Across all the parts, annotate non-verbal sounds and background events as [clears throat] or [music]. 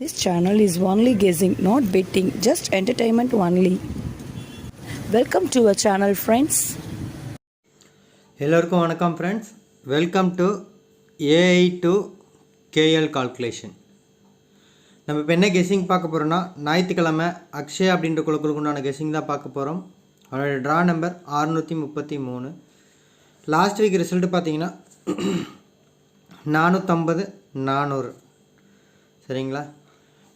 This channel is only guessing, not betting, just entertainment only. Welcome to our channel friends எல்லோருக்கும் வணக்கம் friends welcome to AI to KL calculation நம்ம இப்போ என்ன guessing பார்க்க போகிறோம்னா ஞாயிற்றுக்கிழமை அக்ஷய் அப்படின்ற குழுக்களுக்கு உண்டான கெஸ்ஸிங் தான் பார்க்க போகிறோம் அவரோட ட்ரா நம்பர் அறுநூற்றி முப்பத்தி மூணு லாஸ்ட் வீக் ரிசல்ட் பார்த்தீங்கன்னா நானூற்றம்பது நானூறு. சரிங்களா?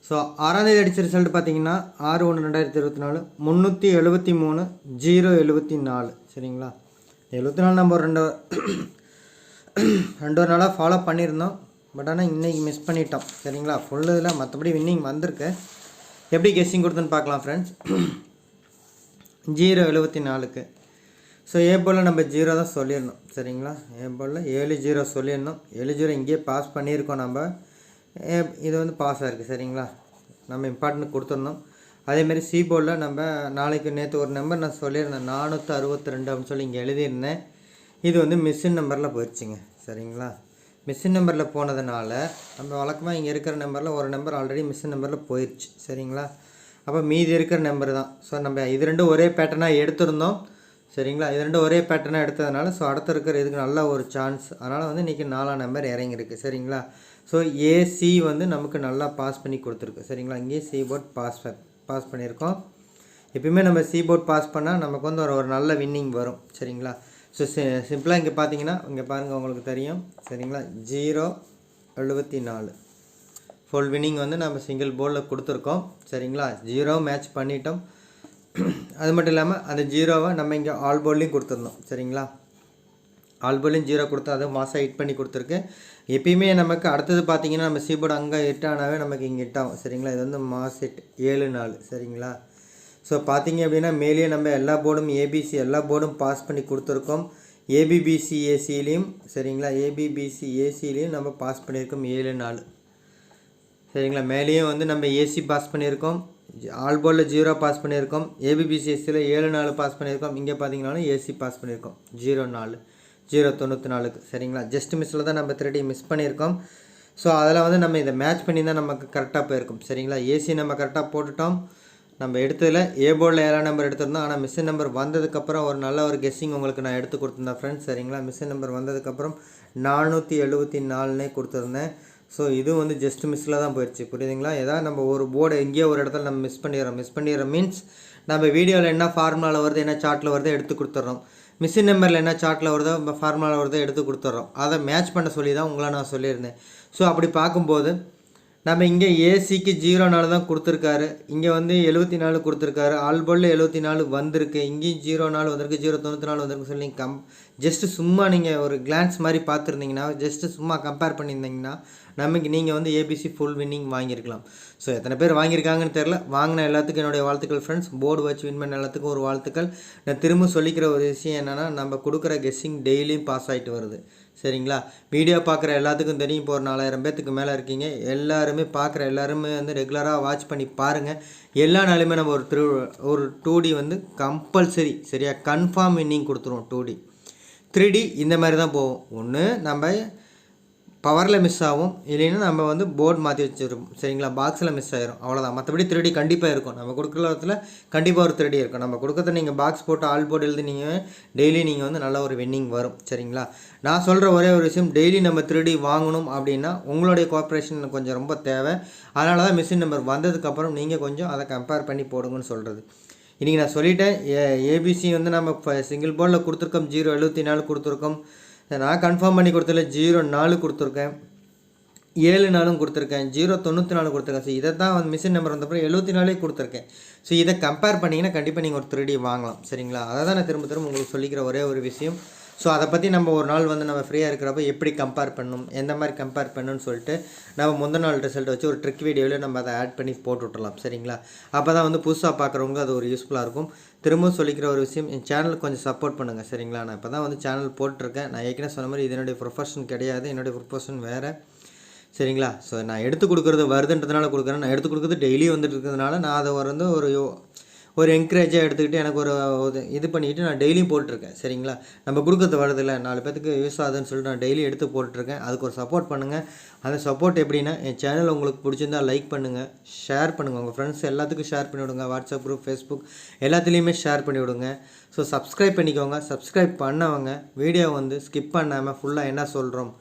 ஸோ ஆறாந்தேதி அடித்த ரிசல்ட் பார்த்தீங்கன்னா ஆறு ஒன்று ரெண்டாயிரத்தி இருபத்தி நாலு முந்நூற்றி எழுபத்தி மூணு ஜீரோ எழுபத்தி நாலு. சரிங்களா? எழுபத்தி நாலு நம்ம ஒரு ரெண்டு ரெண்டு ஒரு நாளாக ஃபாலோ பண்ணியிருந்தோம். பட் ஆனால் இன்றைக்கி மிஸ் பண்ணிட்டோம். சரிங்களா? ஃபுல் இதில் மற்றபடி வின்னிங் வந்திருக்கு. எப்படி கெஸ்ஸிங் கொடுத்துன்னு பார்க்கலாம் ஃப்ரெண்ட்ஸ் ஜீரோ எழுபத்தி நாலுக்கு. ஸோ ஏ நம்ம ஜீரோ தான் சொல்லிடணும் சரிங்களா? ஏ ஏழு ஜீரோ சொல்லிடணும் ஏழு ஜீரோ இங்கேயே பாஸ் பண்ணியிருக்கோம் நம்ம. இது வந்து பாஸ் ஆகிருக்கு சரிங்களா? நம்ம இம்பார்ட்டன்ட் கொடுத்துருந்தோம் அதேமாரி சி போர்டில் நம்ம நாளைக்கு நேற்று ஒரு நம்பர் நான் சொல்லியிருந்தேன் நானூற்றி அறுபத்தி ரெண்டு அப்படின்னு சொல்லி இங்கே எழுதியிருந்தேன். இது வந்து மிஷின் நம்பரில் போயிடுச்சுங்க சரிங்களா? மிஷின் நம்பரில் போனதுனால நம்ம வழக்கமாக இங்கே இருக்கிற நம்பரில் ஒரு நம்பர் ஆல்ரெடி மிஷின் நம்பரில் போயிடுச்சு சரிங்களா? அப்போ மீதி இருக்கிற நம்பர் தான். ஸோ நம்ம இது ரெண்டும் ஒரே பேட்டர்னாக எடுத்திருந்தோம் சரிங்களா? இது ரெண்டும் ஒரே பேட்டர்னாக எடுத்ததுனால ஸோ அடுத்த இருக்கிற இதுக்கு நல்ல ஒரு சான்ஸ் அதனால் வந்து இன்றைக்கி நாலாம் நம்பர் இறங்கியிருக்கு சரிங்களா? ஸோ ஏசி வந்து நமக்கு நல்லா பாஸ் பண்ணி கொடுத்துருக்கு. சரிங்களா? இங்கேயே சி போர்ட் பாஸ் பாஸ் பண்ணியிருக்கோம். எப்பயுமே நம்ம சி போர்ட் பாஸ் பண்ணால் நமக்கு வந்து ஒரு ஒரு நல்ல வின்னிங் வரும். சரிங்களா? ஸோ சி சிம்பிளாக இங்கே பார்த்தீங்கன்னா இங்கே பாருங்கள் உங்களுக்கு தெரியும். சரிங்களா? ஜீரோ எழுபத்தி நாலு. ஃபுல் வின்னிங் வந்து நம்ம சிங்கிள் போர்டில் கொடுத்துருக்கோம். சரிங்களா? ஜீரோ மேட்ச் பண்ணிட்டோம். [clears throat] அது மட்டும் இல்லாமல் அந்த ஜீரோவை நம்ம இங்கே ஆல் போர்ட்லேயும் கொடுத்துருந்தோம் சரிங்களா? ஆல் ஜீரோ கொடுத்து அதை மாதம் ஹிட் பண்ணி கொடுத்துருக்கு. எப்பயுமே நமக்கு அடுத்தது பார்த்தீங்கன்னா நம்ம சீபோர்டு அங்கே ஹிட் ஆனாவே நமக்கு இங்கே ஹிட் ஆகும். சரிங்களா? இது வந்து மாஸ் ஹிட் ஏழு நாள் சரிங்களா? ஸோ பார்த்தீங்க அப்படின்னா மேலேயே நம்ம எல்லா போர்டும் ஏபிசி எல்லா போர்டும் பாஸ் பண்ணி கொடுத்துருக்கோம். ஏபிபிசி ஏசிலையும் சரிங்களா? ஏபிபிசி ஏசிலையும் நம்ம பாஸ் பண்ணியிருக்கோம் ஏழு நாள் சரிங்களா? மேலேயும் வந்து நம்ம ஏசி பாஸ் பண்ணியிருக்கோம். ஆல் போர்டில் ஜீரோ பாஸ் பண்ணியிருக்கோம் ஏபிபிசிஎஸ்சியில் ஏழு நாலு பாஸ் பண்ணியிருக்கோம். இங்கே பார்த்தீங்கன்னாலும் ஏசி பாஸ் பண்ணியிருக்கோம். ஜீரோ நாலு. ஜீரோ தொண்ணூற்றி நாலுக்கு. சரிங்களா? ஜஸ்ட் மிஸ்ஸில் தான் நம்ம த்ரீ மிஸ் பண்ணியிருக்கோம். ஸோ அதில் வந்து நம்ம இதை மேட்ச் பண்ணி தான் நமக்கு கரெக்டாக போயிருக்கும். சரிங்களா? ஏசி நம்ம கரெக்டாக போட்டுட்டோம். நம்ம எடுத்ததில் ஏ போர்டில் ஏழாம் நம்பர் எடுத்திருந்தோம். ஆனால் மிஸ்ஸின் நம்பர் வந்ததுக்கப்புறம் ஒரு நல்ல ஒரு கெஸ்ஸிங் உங்களுக்கு நான் எடுத்து கொடுத்துருந்தேன் ஃப்ரெண்ட்ஸ் சரிங்களா? மிஸ்ஸின் நம்பர் வந்ததுக்கப்புறம் நானூற்றி எழுபத்தி நாலுனே கொடுத்துருந்தேன். ஸோ இது வந்து ஜஸ்ட் மிஸ்ஸில் தான் போயிடுச்சு புரியுதுங்களா? ஏதாவது நம்ம ஒரு போர்டு எங்கேயோ ஒரு இடத்துல நம்ம மிஸ் பண்ணிடுறோம். மிஸ் பண்ணிடுறோம் மீன்ஸ் நம்ம வீடியோவில் என்ன ஃபார்முலாவில் வருது என்ன சார்ட்டில் வருதோ எடுத்து கொடுத்துட்றோம். மிஷின் நம்பரில் என்ன சார்ட்டில் வருதோ ஃபார்முலாவில் வருதோ எடுத்து கொடுத்துட்றோம் அதை மேட்ச் பண்ண சொல்லி தான் உங்களை நான் சொல்லியிருந்தேன். ஸோ அப்படி பார்க்கும்போது நம்ம இங்கே ஏசிக்கு ஜீரோ நாலு தான் கொடுத்துருக்காரு. இங்கே வந்து எழுபத்தி நாலு கொடுத்துருக்காரு. ஆல்போலில் எழுபத்தி நாலு வந்திருக்கு. இங்கேயும் ஜீரோ நாலு வந்திருக்கு. ஜீரோ தொண்ணூற்றி நாலு வந்திருக்கு சொல்லி கம் ஜஸ்ட்டு சும்மா நீங்கள் ஒரு கிளான்ஸ் மாதிரி பார்த்துருந்தீங்கன்னா ஜஸ்ட்டு சும்மா கம்பேர் பண்ணியிருந்தீங்கன்னா நமக்கு நீங்கள் வந்து ஏபிசி ஃபுல் வின்னிங் வாங்கியிருக்கலாம். ஸோ எத்தனை பேர் வாங்கியிருக்காங்கன்னு தெரில வாங்கின எல்லாத்துக்கும் என்னுடைய வாழ்த்துக்கள் ஃப்ரெண்ட்ஸ் போர்டு வச்சு வின் பண்ண எல்லாத்துக்கும் ஒரு வாழ்த்துக்கள். நான் திரும்ப சொல்லிக்கிற ஒரு விஷயம் என்னென்னா நம்ம கொடுக்குற கெஸ்ஸிங் டெய்லியும் பாஸ் ஆகிட்டு வருது. சரிங்களா? வீடியோ பார்க்குற எல்லாத்துக்கும் தெரியும். இப்போ ஒரு நாலாயிரம் பேர்த்துக்கு மேலே இருக்கீங்க. எல்லாருமே பார்க்குற எல்லாருமே வந்து ரெகுலராக வாட்ச் பண்ணி பாருங்கள் எல்லா நாளுமே நம்ம ஒரு திரு ஒரு டூ டி வந்து கம்பல்சரி சரியா? கன்ஃபார்ம் வின்னிங் கொடுத்துருவோம் டூ டி த்ரீ டி இந்த மாதிரி தான் போவோம் ஒன்று நம்ம பவரில் மிஸ் ஆகும். இல்லைன்னா நம்ம வந்து போர்டு மாற்றி வச்சுருப்போம் சரிங்களா? பாக்ஸில் மிஸ் ஆயிரும். அவ்வளோதான் மற்றபடி திருடி கண்டிப்பாக இருக்கும். நம்ம கொடுக்குறதுல கண்டிப்பாக ஒரு திருடி இருக்கும். நம்ம கொடுக்கறத நீங்கள் பாக்ஸ் போட்டு ஆல் போர்டு எழுதி நீங்கள் டெய்லி நீங்கள் வந்து நல்ல ஒரு வின்னிங் வரும். சரிங்களா? நான் சொல்கிற ஒரே ஒரு விஷயம் டெய்லி நம்ம திருடி வாங்கணும் அப்படின்னா உங்களுடைய கோஆப்ரேஷன் கொஞ்சம் ரொம்ப தேவை. அதனால தான் மிஷின் நம்பர் வந்ததுக்கப்புறம் நீங்கள் கொஞ்சம் அதை கம்பேர் பண்ணி போடுங்கன்னு சொல்கிறது இன்றைக்கி நான் சொல்லிட்டேன். ஏ ஏபிசி வந்து நம்ம சிங்கிள் போர்டில் கொடுத்துருக்கோம். ஜீரோ எழுபத்தி நாலு கொடுத்துருக்கோம். நான் கன்ஃபார்ம் பண்ணி கொடுத்தல ஜீரோ நாலு கொடுத்துருக்கேன். ஏழு நாளும் கொடுத்துருக்கேன். ஜீரோ தொண்ணூற்றி நாலு கொடுத்துருக்கேன். ஸோ இதை தான் வந்து மிஷின் நம்பர் வந்தப்பறம் எழுபத்தி நாலே கொடுத்துருக்கேன். ஸோ இதை கம்பேர் பண்ணிங்கன்னா கண்டிப்பாக நீங்கள் ஒரு த்ரீ வாங்கலாம். சரிங்களா? அதை தான் நான் திரும்ப திரும்ப உங்களுக்கு சொல்லிக்கிற ஒரே ஒரு விஷயம். ஸோ அதை பற்றி நம்ம ஒரு நாள் வந்து நம்ம ஃப்ரீயாக இருக்கிறப்ப எப்படி கம்பேர் பண்ணணும் எந்த மாதிரி கம்பேர் பண்ணணும்னு சொல்லிட்டு நம்ம முந்தின நாள் ரிசல்ட் வச்சு ஒரு ட்ரிக் வீடியோவில் நம்ம அதை ஆட் பண்ணி போட்டு விட்டுறலாம் சரிங்களா? அப்போ தான் வந்து புதுசாக பார்க்குறவங்க அது ஒரு யூஸ்ஃபுல்லாக இருக்கும். திரும்ப சொல்லிக்கிற ஒரு விஷயம் என் சேனலுக்கு கொஞ்சம் சப்போர்ட் பண்ணுங்கள் சரிங்களா? நான் இப்போ தான் வந்து சேனல் போட்டிருக்கேன். நான் ஏற்கனவே சொன்ன மாதிரி இது என்னுடைய ப்ரொஃபஷன் கிடையாது என்னுடைய ப்ரொஃபஷன் வேறு சரிங்களா? ஸோ நான் எடுத்து கொடுக்குறது வருதுன்றதுனால கொடுக்குறேன். நான் எடுத்து கொடுக்குறது டெய்லி வந்துட்டு இருக்கிறதுனால நான் அதை வந்து ஒரு யோ- ஒரு என்கரேஜாக எடுத்துக்கிட்டு எனக்கு ஒரு இது பண்ணிக்கிட்டு நான் டெய்லியும் போட்டிருக்கேன் சரிங்களா? நம்ம கொடுக்கறது வரதில்ல நாலு பேத்துக்கு யூஸ் ஆகுதுன்னு சொல்லிட்டு நான் டெய்லி எடுத்து போட்டிருக்கேன். அதுக்கு ஒரு சப்போர்ட் பண்ணுங்கள் அந்த சப்போர்ட் எப்படின்னா என் சேனல் உங்களுக்கு பிடிச்சிருந்தா லைக் பண்ணுங்கள் ஷேர் பண்ணுங்கள் உங்கள் ஃப்ரெண்ட்ஸ் எல்லாத்துக்கும் ஷேர் பண்ணி விடுங்க. வாட்ஸ்அப் குரூப் ஃபேஸ்புக் எல்லாத்துலேயுமே ஷேர் பண்ணி விடுங்க. ஸோ சப்ஸ்கிரைப் பண்ணிக்கோங்க. சப்ஸ்கிரைப் பண்ணவங்க வீடியோ வந்து ஸ்கிப் பண்ணாமல் ஃபுல்லாக என்ன சொல்கிறோம்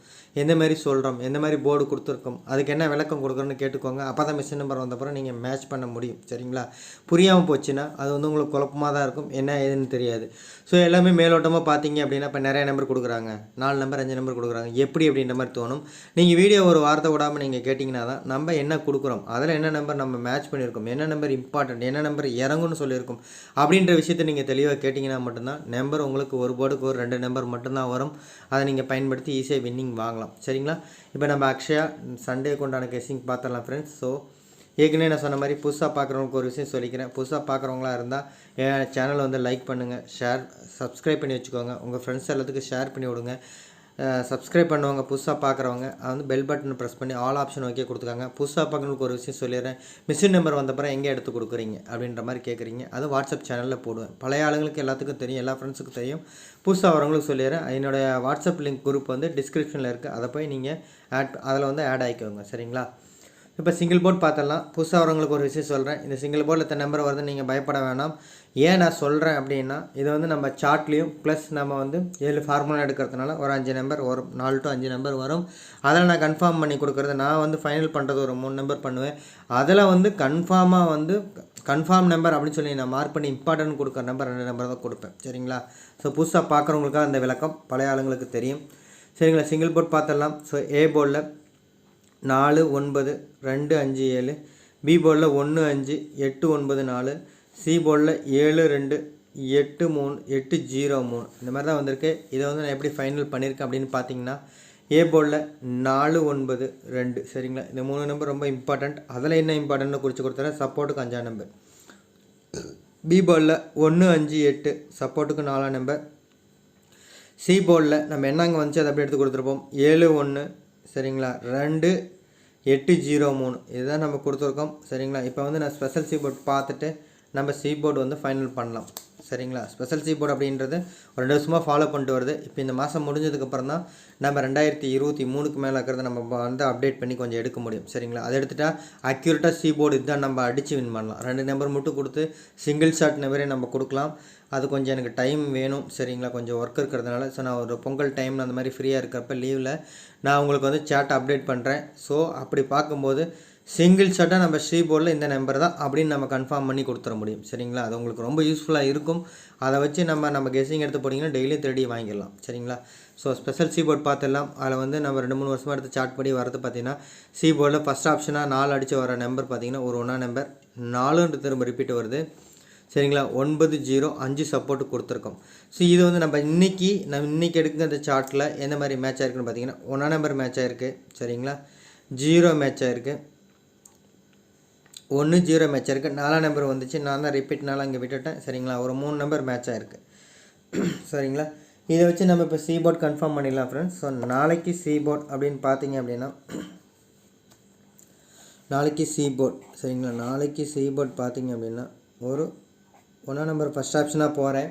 எந்த மாதிரி சொல்கிறோம் எந்த மாதிரி போர்டு கொடுத்துருக்கோம் அதுக்கு என்ன விளக்கம் கொடுக்குறோன்னு கேட்டுக்கோங்க. அப்போ தான் மிஷின் நம்பர் வந்தப்பறம் நீங்கள் மேட்ச் பண்ண முடியும். சரிங்களா? புரியாமல் போச்சுன்னா அது வந்து உங்களுக்கு குழப்பமாக தான் இருக்கும். என்ன ஏதுன்னு தெரியாது. ஸோ எல்லாமே மேலோட்டமாக பார்த்தீங்க அப்படின்னா இப்போ நிறைய நம்பர் கொடுக்குறாங்க. நாலு நம்பர் அஞ்சு நம்பர் கொடுக்குறாங்க. எப்படி அப்படின்ற மாதிரி தோணும். நீங்கள் வீடியோ ஒரு வார்த்தை விடாமல் நீங்கள் கேட்டிங்கன்னா தான் நம்ம என்ன கொடுக்குறோம் அதில் என்ன நம்பர் நம்ம மேட்ச் பண்ணியிருக்கோம் என்ன நம்பர் இம்பார்ட்டன்ட் என்ன நம்பர் இறங்கும்னு சொல்லியிருக்கோம் அப்படின்ற விஷயத்தை நீங்கள் தெளிவாக கேட்டிங்கன்னா மட்டும்தான் நம்பர் உங்களுக்கு ஒரு போர்டுக்கு ஒரு ரெண்டு நம்பர் மட்டும்தான் வரும். அதை நீங்கள் பயன்படுத்தி ஈஸியாக வின்னிங் வாங்கலாம். சரிங்களா? இப்போ நம்ம அக்ஷயா சண்டே கொண்டான கெஸிங் பார்த்துடலாம் ஃப்ரெண்ட்ஸ் ஸோ ஏற்கனவே நான் சொன்ன மாதிரி புதுசாக பார்க்குறவங்களுக்கு ஒரு விஷயம் சொல்லிக்கிறேன். புதுசாக பார்க்குறவங்களா இருந்தால் என் சேனலை வந்து லைக் பண்ணுங்கள் ஷேர் சப்ஸ்கிரைப் பண்ணி வச்சுக்கோங்க. உங்கள் ஃப்ரெண்ட்ஸ் எல்லாத்துக்கும் ஷேர் பண்ணி விடுங்க. சப்ஸ்கிரைப் பண்ணுவாங்க புதுசாக பார்க்குறவங்க அது வந்து பெல் பட்டன் ப்ரெஸ் பண்ணி ஆல் ஆப்ஷன் ஓகே கொடுத்துக்காங்க. புதுசாக பார்க்குறவங்களுக்கு ஒரு விஷயம் சொல்லிடுறேன். மிஷின் நம்பர் வந்தப்பறம் எங்கே எடுத்து கொடுக்குறீங்க? அப்படின்ற மாதிரி கேட்குறீங்க அது வாட்ஸ்அப் சேனலில் போடுவேன். பழைய ஆளுங்களுக்கு எல்லாத்துக்கும் தெரியும் எல்லா ஃப்ரெண்ட்ஸுக்கும் தெரியும். புதுசாக வரவங்களுக்கு சொல்லிடுறேன். என்னுடைய வாட்ஸ்அப் லிங்க் குரூப் வந்து டிஸ்கிரிப்ஷனில் இருக்குது அதை போய் நீங்கள் ஆட் அதில் வந்து ஆட் ஆகிக்கோங்க சரிங்களா? இப்போ சிங்கிள் போர்ட் பார்த்தலாம் புதுசாக வரவங்களுக்கு ஒரு விஷயம் சொல்கிறேன் இந்த சிங்கிள் போர்டில் இந்த நம்பர் வருது நீங்கள் பயப்பட வேணாம். ஏன் நான் சொல்கிறேன் அப்படின்னா இது வந்து நம்ம சார்ட்லேயும் ப்ளஸ் நம்ம வந்து ஏழு ஃபார்முலா எடுக்கிறதுனால ஒரு அஞ்சு நம்பர் வரும். நாலு டு அஞ்சு நம்பர் வரும். அதில் நான் கன்ஃபார்ம் பண்ணி கொடுக்குறது நான் வந்து ஃபைனல் பண்ணுறது ஒரு மூணு நம்பர் பண்ணுவேன். அதில் வந்து கன்ஃபார்மாக வந்து கன்ஃபார்ம் நம்பர் அப்படின்னு சொல்லி நான் மார்க் பண்ணி இம்பார்ட்டன்ட் கொடுக்குற நம்பர் ரெண்டு நம்பர் தான் கொடுப்பேன். சரிங்களா? ஸோ புதுசாக பார்க்குறவங்களுக்காக அந்த விளக்கம் பழைய ஆளுங்களுக்கு தெரியும். சரிங்களா? சிங்கிள் போர்ட் பார்த்துடலாம். ஸோ ஏ போர்டில் நாலு ஒன்பது ரெண்டு அஞ்சு ஏழு. பி போர்டில் ஒன்று அஞ்சு எட்டு ஒன்பது நாலு. சி போர்டில் ஏழு ரெண்டு எட்டு மூணு எட்டு ஜீரோ மூணு. இந்த மாதிரி தான் வந்திருக்கு. இதை வந்து நான் எப்படி ஃபைனல் பண்ணியிருக்கேன் அப்படின்னு பார்த்தீங்கன்னா ஏ போர்டில் நாலு ஒன்பது ரெண்டு. சரிங்களா? இந்த மூணு நம்பர் ரொம்ப இம்பார்ட்டண்ட் அதில் என்ன இம்பார்ட்டன்ட்னு குறித்து கொடுத்துறேன். சப்போர்ட்டுக்கு அஞ்சாம் நம்பர் பி போர்டில் ஒன்று அஞ்சு எட்டு. சப்போர்ட்டுக்கு நாலாம் நம்பர் சி போர்டில் நம்ம என்னங்க வந்துச்சு? அதை அப்படியே எடுத்து கொடுத்துருப்போம். ஏழு ஒன்று. சரிங்களா? ரெண்டு எட்டு ஜீரோ மூணு. இதுதான் நம்ம கொடுத்துருக்கோம். சரிங்களா? இப்போ வந்து நான் ஸ்பெஷல் சி போர்ட் பார்த்துட்டு நம்ம சி போர்டு வந்து ஃபைனல் பண்ணலாம். சரிங்களா? ஸ்பெஷல் சி போர்டு அப்படின்றது ஒரு ரெண்டு வருஷமாக ஃபாலோ பண்ணிட்டு வருது. இப்போ இந்த மாதம் முடிஞ்சதுக்கப்புறம் தான் நம்ம ரெண்டாயிரத்தி இருபத்தி மூணுக்கு மேலே இருக்கிறத நம்ம வந்து அப்டேட் பண்ணி கொஞ்சம் எடுக்க முடியும். சரிங்களா? அதை எடுத்துகிட்டா அக்யூரேட்டாக சி போர்டு இதுதான் நம்ம அடித்து வின் பண்ணலாம். ரெண்டு நம்பர் மட்டும் கொடுத்து சிங்கிள் ஷாட் நம்பரே நம்ம கொடுக்கலாம். அது கொஞ்சம் எனக்கு டைம் வேணும். சரிங்களா? கொஞ்சம் ஒர்க் இருக்கிறதுனால. ஸோ நான் ஒரு பொங்கல் டைமில் அந்த மாதிரி ஃப்ரீயாக இருக்கிறப்ப லீவில் நான் உங்களுக்கு வந்து சேட் அப்டேட் பண்ணுறேன் ஸோ அப்படி பார்க்கும்போது சிங்கிள் ஷாட்டாக நம்ம ஸ்ரீ போர்டில் இந்த நம்பர் தான் அப்படின்னு நம்ம கன்ஃபார்ம் பண்ணி கொடுத்துட முடியும். சரிங்களா? அது உங்களுக்கு ரொம்ப யூஸ்ஃபுல்லாக இருக்கும். அதை வச்சு நம்ம நம்ம கெஸிங் எடுத்து போட்டிங்கன்னா டெய்லியும் தேடி வாங்கிடலாம். சரிங்களா? ஸோ ஸ்பெஷல் சி போர்ட் பார்த்துடலாம். அதில் வந்து நம்ம ரெண்டு மூணு வருஷமாக எடுத்து சார்ட் படி வரது பார்த்தீங்கன்னா சி போர்டில் ஃபஸ்ட் ஆப்ஷனாக நாலு அடித்து வர நம்பர் பார்த்தீங்கன்னா ஒரு ஒன்றா நம்பர் நாலுன்ற திரும்ப ரிப்பீட் வருது. சரிங்களா? ஒன்பது ஜீரோ அஞ்சு சப்போர்ட் கொடுத்துருக்கோம். ஸோ இது வந்து நம்ம இன்னைக்கு நம்ம இன்னைக்கு எடுக்கிற அந்த சார்ட்டில் எந்த மாதிரி மேட்ச் ஆயிருக்குன்னு பார்த்தீங்கன்னா ஒன்றா நம்பர் மேட்ச் ஆயிருக்கு. சரிங்களா? ஜீரோ மேட்ச் ஆயிருக்கு. ஒன்று ஜீரோ மேட்ச் இருக்குது நாலாம் நம்பர் வந்துச்சு. நான் தான் ரிப்பீட்னால அங்கே விட்டுட்டேன். சரிங்களா? ஒரு மூணு நம்பர் மேட்ச் இருக்குது சரிங்களா? இதை வச்சு நம்ம இப்போ சி போர்ட் கன்ஃபார்ம் பண்ணிடலாம் ஃப்ரெண்ட்ஸ் ஸோ நாளைக்கு சி போர்ட் அப்படின்னு பார்த்தீங்க அப்படின்னா [clears throat] நாளைக்கு சி போர்ட் சரிங்களா? நாளைக்கு சி போர்ட் பார்த்தீங்க அப்படின்னா ஒரு ஒன்றாம் நம்பர் ஃபஸ்ட் ஆப்ஷனாக போகிறேன்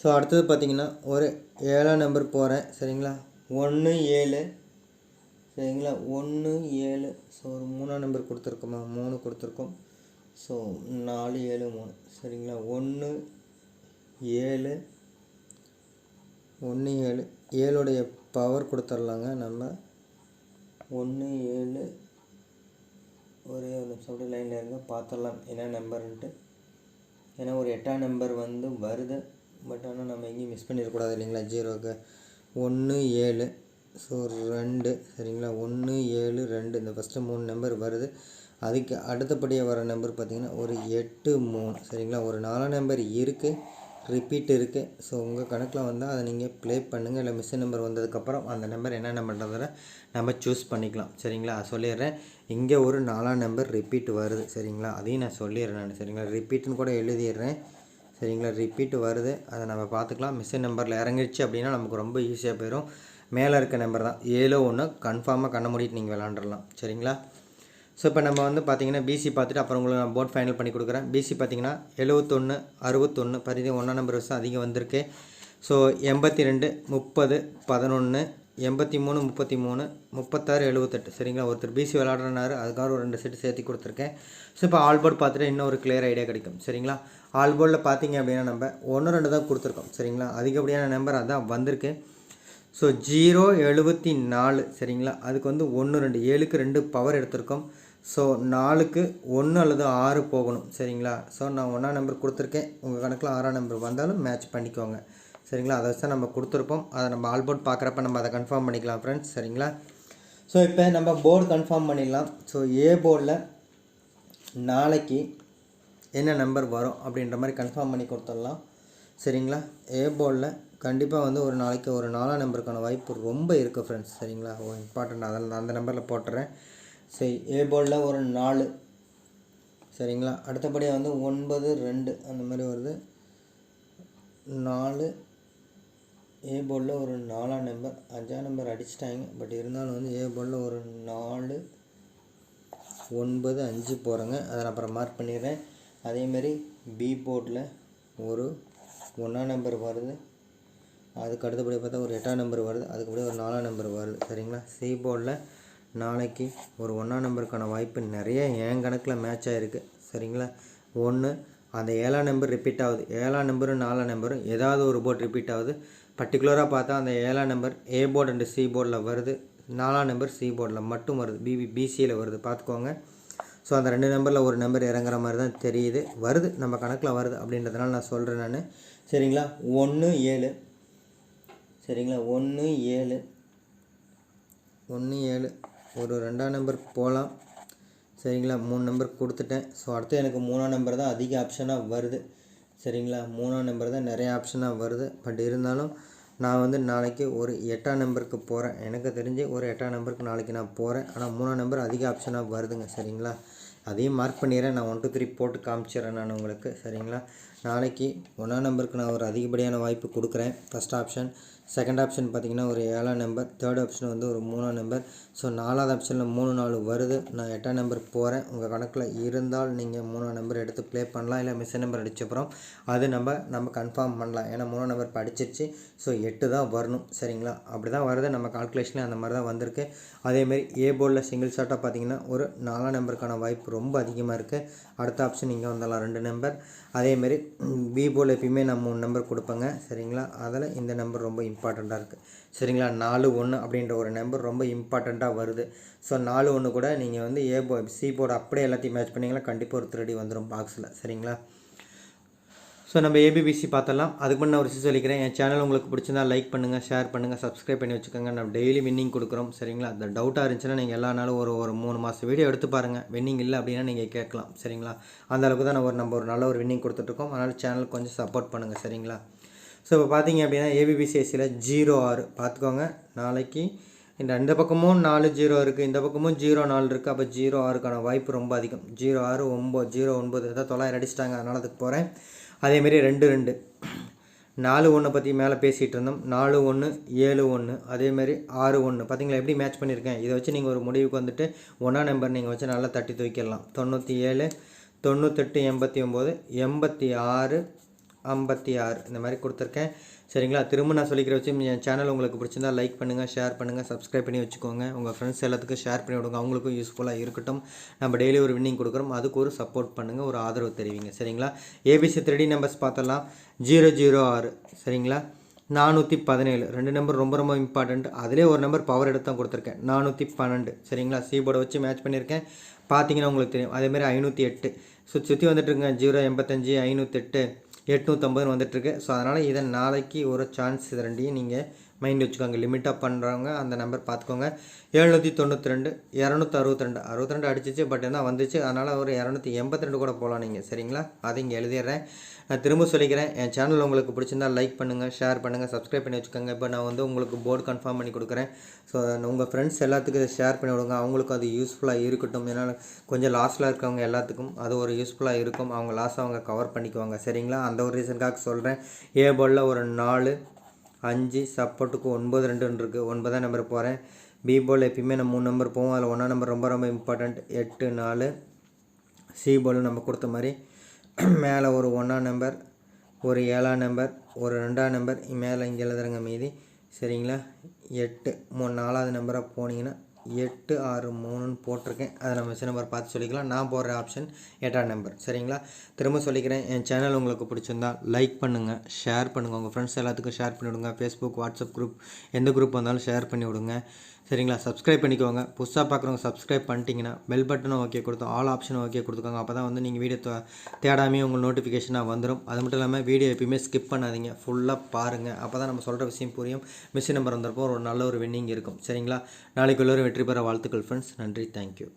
ஸோ அடுத்தது பார்த்தீங்கன்னா ஒரு ஏழாம் நம்பர் போகிறேன் சரிங்களா? ஒன்று ஏழு சரிங்களா? ஒன்று ஏழு ஸோ ஒரு மூணாம் நம்பர் கொடுத்துருக்கோமா மூணு கொடுத்துருக்கோம். ஸோ நாலு ஏழு மூணு. சரிங்களா? ஒன்று ஏழு ஒன்று ஏழு. ஏழுடைய பவர் கொடுத்துர்லாங்க நம்ம. ஒன்று ஏழு ஒரே ஒரு நிமிஷம் அப்படியே லைனில் இருங்க. பார்த்துடலாம் என்ன நம்பர்ன்ட்டு ஏன்னா ஒரு எட்டாம் நம்பர் வந்து வருது. பட் ஆனால் நம்ம எங்கேயும் மிஸ் பண்ணிடக்கூடாது இல்லைங்களா? ஜீரோக்கு ஒன்று ஏழு ஸோ ரெண்டு சரிங்களா? ஒன்று ஏழு ரெண்டு. இந்த ஃபஸ்ட்டு மூணு நம்பர் வருது. அதுக்கு அடுத்தபடியாக வர நம்பர் பார்த்திங்கன்னா ஒரு எட்டு மூணு. சரிங்களா? ஒரு நாலாம் நம்பர் இருக்குது ரிப்பீட் இருக்குது ஸோ உங்கள் கணக்கில் வந்தால் அதை நீங்கள் ப்ளே பண்ணுங்கள் இல்லை மிஸ் நம்பர் வந்ததுக்கப்புறம் அந்த நம்பர் என்ன நம்பர்ன்றதை நம்ம சூஸ் பண்ணிக்கலாம். சரிங்களா? சொல்லிடுறேன். இங்கே ஒரு நாலாம் நம்பர் ரிப்பீட் வருது. சரிங்களா? அதையும் நான் சொல்லிடுறேன் நான். சரிங்களா? ரிப்பீட்டுன்னு கூட எழுதிடுறேன். சரிங்களா? ரிப்பீட் வருது. அதை நம்ம பார்த்துக்கலாம். மிஸ் நம்பரில் இறங்கிடுச்சு அப்படின்னா நமக்கு ரொம்ப ஈஸியாக போயிடும் மேலே இருக்க நம்பர் தான். ஏழோ ஒன்று கன்ஃபார்மாக கண்ண மூடிட்டு நீங்கள் விளாண்டுடலாம் சரிங்களா? ஸோ இப்போ நம்ம வந்து பார்த்தீங்கன்னா பிசி பார்த்துட்டு அப்புறம் உங்களுக்கு நான் போர்ட் ஃபைனல் பண்ணி கொடுக்குறேன். பிசி பார்த்தீங்கன்னா எழுபத்தொன்று அறுபத்தொன்று பரிதி ஒன்றாம் நம்பர் வருஷம் அதிகம் வந்திருக்கு. ஸோ எண்பத்தி ரெண்டு முப்பது பதினொன்று எண்பத்தி மூணு முப்பத்தி மூணு முப்பத்தாறு எழுபத்தெட்டு சரிங்களா? ஒருத்தர் பிசி விளாடுறனாரு அதுக்காக ஒரு ரெண்டு செட்டு சேர்த்து கொடுத்துருக்கேன். ஸோ இப்போ ஆல் போர்டு பார்த்துட்டு இன்னும் ஒரு கிளியர் ஐடியா கிடைக்கும். சரிங்களா? ஆல் போர்டில் பார்த்தீங்க அப்படின்னா நம்ம ஒன்று ரெண்டு தான் கொடுத்துருக்கோம். சரிங்களா? அதிகப்படியான நம்பர் அதான் வந்திருக்கு. ஸோ ஜீரோ எழுபத்தி நாலு சரிங்களா? அதுக்கு வந்து ஒன்று ரெண்டு ஏழுக்கு ரெண்டு பவர் எடுத்திருக்கோம். ஸோ நாலுக்கு ஒன்று அல்லது ஆறு போகணும் சரிங்களா? ஸோ நான் ஒன்றா நம்பர் கொடுத்துருக்கேன். உங்கள் கணக்கில் ஆறாம் நம்பர் வந்தாலும் மேட்ச் பண்ணிக்கோங்க சரிங்களா? அதை வச்சு தான் நம்ம கொடுத்துருப்போம். அதை நம்ம ஆல்போர்ட் பார்க்குறப்ப நம்ம அதை கன்ஃபார்ம் பண்ணிக்கலாம் ஃப்ரெண்ட்ஸ் சரிங்களா? ஸோ இப்போ நம்ம போர்டு கன்ஃபார்ம் பண்ணிடலாம். ஸோ ஏ போர்டில் நாளைக்கு என்ன நம்பர் வரும் அப்படின்ற மாதிரி கன்ஃபார்ம் பண்ணி கொடுத்துடலாம். சரிங்களா? ஏ கண்டிப்பாக வந்து ஒரு நாளைக்கு ஒரு நாலாம் நம்பருக்கான வாய்ப்பு ரொம்ப இருக்குது ஃப்ரெண்ட்ஸ் சரிங்களா? ஓ இம்பார்ட்டண்ட் அதில் நான் அந்த நம்பரில் போட்டுறேன். சரி ஏ ஒரு நாலு. சரிங்களா? அடுத்தபடியாக வந்து ஒன்பது ரெண்டு அந்த மாதிரி வருது. நாலு. ஏ போர்டில் ஒரு நாலாம் நம்பர். அஞ்சாம் நம்பர் அடிச்சிட்டாங்க. பட் இருந்தாலும் வந்து ஏ போர்டில் ஒரு நாலு ஒன்பது அஞ்சு போகிறேங்க அதை நான் அப்புறம் மார்க் பண்ணிடுறேன். அதேமாரி பி போர்டில் ஒரு ஒன்றாம் நம்பர் வருது. அதுக்கு அடுத்தபடி பார்த்தா ஒரு எட்டாம் நம்பர் வருது. அதுக்கப்புறம் ஒரு நாலாம் நம்பர் வருது. சரிங்களா? சி போர்டில் நாளைக்கு ஒரு ஒன்றாம் நம்பருக்கான வாய்ப்பு நிறைய என் கணக்கில் மேட்ச் ஆகிருக்கு சரிங்களா? ஒன்று அந்த ஏழாம் நம்பர் ரிப்பீட் ஆகுது. ஏழாம் நம்பரும் நாலாம் நம்பரும் ஏதாவது ஒரு போர்டு ரிப்பீட் ஆகுது. பர்டிகுலராக பார்த்தா அந்த ஏழாம் number A board and C போர்டில் வருது. நாலாம் நம்பர் சி போர்டில் மட்டும் வருது. பிபி பிசியில் வருது. பார்த்துக்கோங்க. ஸோ அந்த ரெண்டு நம்பரில் ஒரு நம்பர் இறங்குற மாதிரி தான் தெரியுது. வருது நம்ம கணக்கில் வருது அப்படின்றதுனால நான் சொல்கிறேன் நான். சரிங்களா? ஒன்று ஏழு. சரிங்களா? ஒன்று ஏழு. ஒன்று ஏழு. ஒரு ரெண்டாம் நம்பர் போகலாம் சரிங்களா? மூணு நம்பர் கொடுத்துட்டேன். ஸோ அடுத்து எனக்கு மூணாம் நம்பர் தான் அதிக ஆப்ஷனாக வருது. சரிங்களா? மூணாம் நம்பர் தான் நிறைய ஆப்ஷனாக வருது. பட் இருந்தாலும் நான் வந்து நாளைக்கு ஒரு எட்டாம் நம்பருக்கு போகிறேன் எனக்கு தெரிஞ்சு ஒரு எட்டாம் நம்பருக்கு நாளைக்கு நான் போகிறேன் ஆனால் மூணாம் நம்பர் அதிக ஆப்ஷனாக வருதுங்க. சரிங்களா? அதையும் மார்க் பண்ணிடுறேன். நான் ஒன் டூ த்ரீ போட்டு காமிச்சிடுறேன் நான் உங்களுக்கு. சரிங்களா? நாளைக்கு ஒன்றாம் நம்பருக்கு நான் ஒரு அதிகப்படியான வாய்ப்பு கொடுக்குறேன். ஃபஸ்ட் ஆப்ஷன் செகண்ட் ஆப்ஷன் பார்த்திங்கன்னா ஒரு ஏழாம் நம்பர் தேர்ட் ஆப்ஷன் வந்து ஒரு மூணாம் நம்பர் ஸோ நாலாவது ஆப்ஷனில் மூணு நாலு வருது. நான் எட்டாம் நம்பர் போகிறேன் உங்கள் கணக்கில் இருந்தால் நீங்கள் மூணாம் நம்பர் எடுத்து ப்ளே பண்ணலாம். இல்லை மிஸ் நம்பர் அடிச்சப்புறம் அது நம்ம நம்ம கன்ஃபார்ம் பண்ணலாம். ஏன்னா மூணாம் நம்பர் படிச்சிருச்சு. ஸோ எட்டு தான் வரணும். சரிங்களா? அப்படி தான் வருது. நம்ம கால்குலேஷனில் அந்த மாதிரி தான் வந்திருக்கு. அதேமாரி ஏ போர்டில் சிங்கிள் ஷாட்டாக பார்த்திங்கன்னா ஒரு நாலாம் நம்பருக்கான வாய்ப்பு ரொம்ப அதிகமாக இருக்குது அடுத்த ஆப்ஷன் இங்கே வந்துடலாம். ரெண்டு நம்பர் அதேமாரி பி எப்பயுமே நான் மூணு நம்பர் கொடுப்பேங்க. சரிங்களா? அதில் இந்த நம்பர் ரொம்ப இம்பார்ட்டண்ட்டாக இருக்குது சரிங்களா? நாலு ஒன்று அப்படின்ற ஒரு நம்பர் ரொம்ப இம்பார்ட்டண்ட்டாக வருது. ஸோ நாலு ஒன்று கூட நீங்கள் வந்து ஏ போ சி போர்டு அப்படியே எல்லாத்தையும் மேட்ச் பண்ணிங்கன்னா கண்டிப்பாக ஒரு திருடி வந்துடும் பாக்ஸில் சரிங்களா? ஸோ நம்ம ஏபிபிசி பார்த்தலாம் அதுக்கு முன்னே ஒரு விஷயம் சொல்லிக்கிறேன். என் சேனல் உங்களுக்கு பிடிச்சிருந்தா லைக் பண்ணுங்கள் ஷேர் பண்ணுங்கள் சப்ஸ்கிரைப் பண்ணி வச்சுக்கோங்க. நம்ம டெய்லி வின்னிங் கொடுக்குறோம் சரிங்களா? அந்த டவுட்டாக இருந்துச்சுன்னா நீங்கள் எல்லா நாளும் ஒரு ஒரு மூணு மாதம் வீடியோ எடுத்து பாருங்கள் வின்னிங் இல்லை அப்படின்னா நீங்கள் கேட்கலாம் சரிங்களா? அந்த அளவுக்கு தான் நம்ம ஒரு நம்ம ஒரு நல்ல ஒரு வின்னிங் கொடுத்துட்ருக்கோம் அதனால் சேனல் கொஞ்சம் சப்போர்ட் பண்ணுங்கள் சரிங்களா? ஸோ இப்போ பார்த்தீங்க அப்படின்னா ஏபிபிசிஎஸ்சியில் ஜீரோ ஆறு. பார்த்துக்கோங்க. நாளைக்கு இந்த இந்த பக்கமும் நாலு ஜீரோ இருக்குது இந்த பக்கமும் ஜீரோ நாலு இருக்குது அப்போ ஜீரோ ஆறுக்கான வாய்ப்பு ரொம்ப அதிகம். ஜீரோ ஆறு ஒம்பது ஜீரோ ஒன்பது ஏதாவது தொள்ளாயிரம் அடிச்சிட்டாங்க. அதனால் அதுக்கு போகிறேன் அதேமாரி ரெண்டு ரெண்டு. நாலு ஒன்று பற்றி மேலே பேசிகிட்டு இருந்தோம் நாலு ஒன்று ஏழு ஒன்று அதேமாரி ஆறு ஒன்று பார்த்தீங்களா எப்படி மேட்ச் பண்ணியிருக்கேன் இதை வச்சு நீங்கள் ஒரு முடிவுக்கு வந்துட்டு ஒன்றா நம்பர் நீங்கள் வச்சு நல்லா தட்டி தூக்கிடலாம். தொண்ணூற்றி ஏழு தொண்ணூத்தெட்டு எண்பத்தி ஒம்பது எண்பத்தி ஆறு ஐம்பத்தி ஆறு இந்த மாதிரி கொடுத்துருக்கேன். சரிங்களா? திரும்ப நான் சொல்லிக்கிற வச்சு என் சேனல் உங்களுக்கு பிடிச்சிருந்தா லைக் பண்ணுங்கள் ஷேர் பண்ணுங்கள் சப்ஸ்கிரைப் பண்ணி வச்சுக்கோங்க. உங்கள் ஃப்ரெண்ட்ஸ் எல்லாத்துக்கும் ஷேர் பண்ணி விடுங்க. அவங்களுக்கும் யூஸ்ஃபுல்லாக இருக்கட்டும். நம்ம டெய்லி ஒரு வின்னிங் கொடுக்குறோம். அதுக்கு ஒரு சப்போர்ட் பண்ணுங்கள் ஒரு ஆதரவு தெரிவிங்க. சரிங்களா? ஏபிசி த்ரீ நம்பர்ஸ் பார்த்தலாம் ஜீரோ ஜீரோ ஆறு. சரிங்களா? நானூற்றி பதினேழு. ரெண்டு நம்பர் ரொம்ப ரொம்ப இம்பார்ட்டண்ட் அதிலே ஒரு நம்பர் பவர் எடுத்து தான் கொடுத்துருக்கேன். நானூற்றி பன்னெண்டு. சரிங்களா? சீபோர்டை வச்சு மேட்ச் பண்ணியிருக்கேன். பார்த்தீங்கன்னா உங்களுக்கு தெரியும். அதேமாதிரி ஐநூற்றி எட்டு. சுற்றி சுற்றி வந்துட்டுருங்க ஜீரோ எண்பத்தஞ்சு ஐநூற்றெட்டு எட்நூற்றம்பதுன்னு வந்துட்டுருக்கு. ஸோ அதனால் இதை நாளைக்கு ஒரு சான்ஸ் இது ரெண்டையும் நீங்கள் மைண்ட் வச்சுக்கோங்க. லிமிட்டாக பண்ணுறவங்க அந்த நம்பர் பார்த்துக்கோங்க. எழுநூற்றி தொண்ணூற்றி ரெண்டு இரநூத்தி அறுபத்தி ரெண்டு அறுபத்தி ரெண்டு அடிச்சிச்சு பட் என்ன வந்துச்சு? அதனால் ஒரு இரநூத்தி எண்பத்தி ரெண்டு கூட போகலாம் நீங்கள் சரிங்களா? அதை இங்கே எழுதிடுறேன். நான் திரும்ப சொல்லிக்கிறேன். என் சேனல் உங்களுக்கு பிடிச்சிருந்தா லைக் பண்ணுங்கள் ஷேர் பண்ணுங்கள் சப்ஸ்கிரைப் பண்ணி வச்சுக்கோங்க. இப்போ நான் வந்து உங்களுக்கு போர்டு கன்ஃபார்ம் பண்ணி கொடுக்குறேன். ஸோ உங்கள் ஃப்ரெண்ட்ஸ் எல்லாத்துக்கும் இதை ஷேர் பண்ணி விடுங்க. அவங்களுக்கும் அது யூஸ்ஃபுல்லாக இருக்கட்டும். ஏன்னா கொஞ்சம் லாஸில் இருக்கவங்க எல்லாத்துக்கும் அது ஒரு யூஸ்ஃபுல்லாக இருக்கும். அவங்க லாஸ் அவங்க கவர் பண்ணிக்குவாங்க. சரிங்களா? அந்த ஒரு ரீசனுக்காக சொல்கிறேன் ஏ போர்டில் ஒரு நாலு அஞ்சு சப்போர்ட்டுக்கு ஒன்பது ரெண்டுன்னு இருக்குது ஒன்பதாம் நம்பர் போகிறேன் பி போல் எப்பயுமே நம்ம மூணு நம்பர் போவோம். அதில் ஒன்றாம் நம்பர் ரொம்ப ரொம்ப இம்பார்ட்டண்ட் எட்டு நாலு. சி போல் நம்ம கொடுத்த மாதிரி. மேலே ஒரு ஒன்றாம் நம்பர் ஒரு ஏழாம் நம்பர் ஒரு ரெண்டாம் நம்பர். மேலே இங்கே எழுதுறங்க மீதி. சரிங்களா? எட்டு மூணு நாலாவது நம்பராக போனீங்கன்னா எட்டு ஆறு மூணுன்னு போட்டிருக்கேன். அதை நம்ம சின்ன நம்பர் பார்த்து சொல்லிக்கலாம். நான் போடுற ஆப்ஷன் எட்டாம் நம்பர் சரிங்களா? திரும்ப சொல்லிக்கிறேன். என் சேனல் உங்களுக்கு பிடிச்சிருந்தா லைக் பண்ணுங்கள் ஷேர் பண்ணுங்கள் உங்கள் ஃப்ரெண்ட்ஸ் எல்லாத்துக்கும் ஷேர் பண்ணிவிடுங்க. ஃபேஸ்புக் வாட்ஸ்அப் குரூப் எந்த குரூப் வந்தாலும் ஷேர் பண்ணி விடுங்க சரிங்களா? சப்ஸ்கிரைப் பண்ணிக்கோங்க. புதுசாக பார்க்குறவங்க சப்ஸ்கிரைப் பண்ணிட்டீங்கன்னா பெல் பட்டனும் ஓகே கொடுத்தோம் ஆல் ஆப்ஷனும் ஓகே கொடுத்துக்கோங்க. அப்போ தான் வந்து நீங்கள் வீடியோ தே- தேடாமே உங்கள் நோட்டிஃபிகேஷனாக வந்துடும் அது மட்டும் இல்லாமல் வீடியோ எப்பயுமே ஸ்கிப் பண்ணாதீங்க. ஃபுல்லாக பாருங்கள் அப்போ தான் நம்ம சொல்கிற விஷயம் புரியும். மிஷின் நம்பர் வந்தப்போ ஒரு நல்ல ஒரு வின்னிங் இருக்கும். சரிங்களா? நாளைக்கு ஒரு வெற்றி பெற வாழ்த்துக்கள் ஃப்ரெண்ட்ஸ் நன்றி. தேங்க்யூ